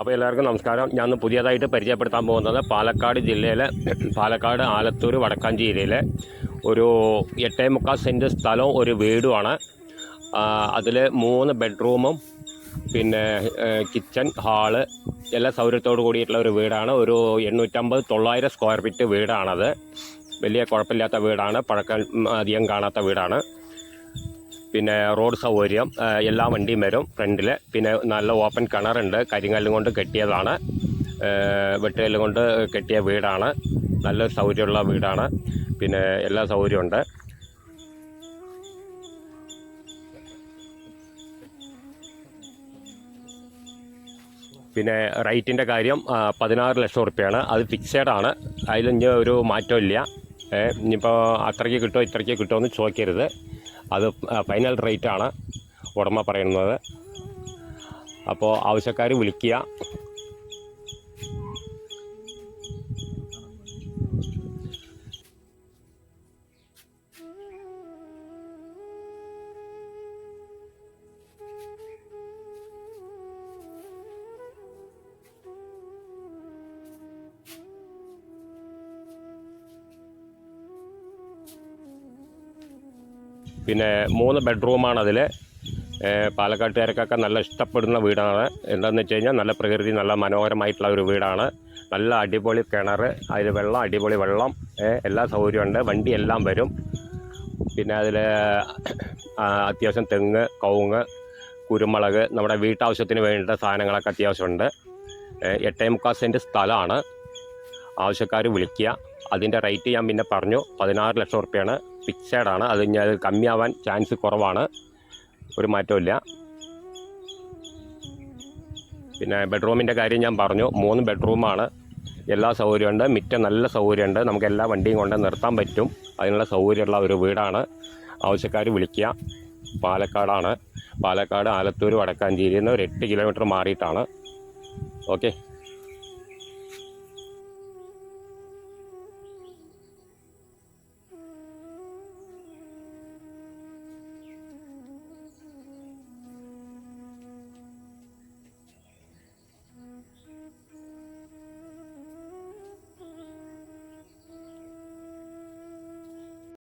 അപ്പോൾ എല്ലാവർക്കും നമസ്കാരം. ഞാൻ പുതിയതായിട്ട് പരിചയപ്പെടുത്താൻ പോകുന്നത് പാലക്കാട് ജില്ലയിലെ പാലക്കാട് ആലത്തൂർ വടക്കാഞ്ചേരിയിലെ ഒരു എട്ടേ മുക്കാൽ സെന്റ് സ്ഥലവും ഒരു വീടുമാണ്. അതിൽ മൂന്ന് ബെഡ്റൂമും പിന്നെ കിച്ചൺ ഹാൾ എല്ലാ സൗകര്യത്തോടു കൂടിയിട്ടുള്ള ഒരു വീടാണ്. ഒരു എണ്ണൂറ്റമ്പത് തൊള്ളായിരം സ്ക്വയർ ഫീറ്റ് വീടാണത്. വലിയ കുഴപ്പമില്ലാത്ത വീടാണ്. പഴക്കം അധികം കാണാത്ത വീടാണ്. പിന്നെ റോഡ് സൗകര്യം എല്ലാ വണ്ടിയും വരും ഫ്രണ്ടിൽ പിന്നെ നല്ല ഓപ്പൺ കിണറുണ്ട് കരിങ്കല്ലും കൊണ്ട് കെട്ടിയതാണ്. വെട്ടുകല്ലും കൊണ്ട് കെട്ടിയ വീടാണ്. നല്ല സൗകര്യമുള്ള വീടാണ്. പിന്നെ എല്ലാ സൗകര്യമുണ്ട് പിന്നെ റേറ്റിന്റെ കാര്യം പതിനാറ് ലക്ഷം റുപ്യയാണ് അത് ഫിക്സഡ് ആണ്. അതിൽ ഒരു മാറ്റമില്ല ഇനിയിപ്പോൾ അത്രയ്ക്ക് കിട്ടുമോ ഇത്രയ്ക്ക് കിട്ടുമോ എന്ന് ചോദിക്കരുത്. അത് ഫൈനൽ റേറ്റാണ് ഉടമ പറയുന്നത്. അപ്പോൾ ആവശ്യക്കാർ വിളിക്കുക. പിന്നെ മൂന്ന് ബെഡ്റൂമാണ് അതിൽ പാലക്കാട്ടുകാർക്കൊക്കെ നല്ല ഇഷ്ടപ്പെടുന്ന വീടാണ്. എന്താണെന്ന് വെച്ച് കഴിഞ്ഞാൽ നല്ല പ്രകൃതി നല്ല മനോഹരമായിട്ടുള്ള ഒരു വീടാണ്. നല്ല അടിപൊളി കിണർ അതിൽ വെള്ളം അടിപൊളി വെള്ളം എല്ലാ സൗകര്യമുണ്ട് വണ്ടി എല്ലാം വരും. പിന്നെ അതിൽ അത്യാവശ്യം തെങ്ങ് കവുങ്ങ് കുരുമുളക് നമ്മുടെ വീട്ടാവശ്യത്തിന് വേണ്ട സാധനങ്ങളൊക്കെ അത്യാവശ്യമുണ്ട്. എട്ടേ മുക്കാൽ സെന്റ് സ്ഥലമാണ്. ആവശ്യക്കാർ വിളിക്കുക. അതിന്റെ റേറ്റ് ഞാൻ പിന്നെ പറഞ്ഞു. പതിനാറ് ലക്ഷം ആണ്. അത് കഴിഞ്ഞാൽ അത് കമ്മിയാവാൻ ചാൻസ് കുറവാണ്. ഒരു മാറ്റമില്ല പിന്നെ ബെഡ്റൂമിന്റെ കാര്യം ഞാൻ പറഞ്ഞു. മൂന്ന് ബെഡ്റൂമാണ് എല്ലാ സൗകര്യമുണ്ട്. മിറ്റം നല്ല സൗകര്യമുണ്ട്. നമുക്ക് എല്ലാ വണ്ടിയും കൊണ്ട് നിർത്താൻ പറ്റും. അതിനുള്ള സൗകര്യമുള്ള ഒരു വീടാണ്. ആവശ്യക്കാർ വിളിക്കുക. പാലക്കാടാണ്. പാലക്കാട് ആലത്തൂർ വടക്കാഞ്ചേരിയിൽ നിന്ന് ഒരു എട്ട് കിലോമീറ്റർ മാറിയിട്ടാണ്. ഓക്കെ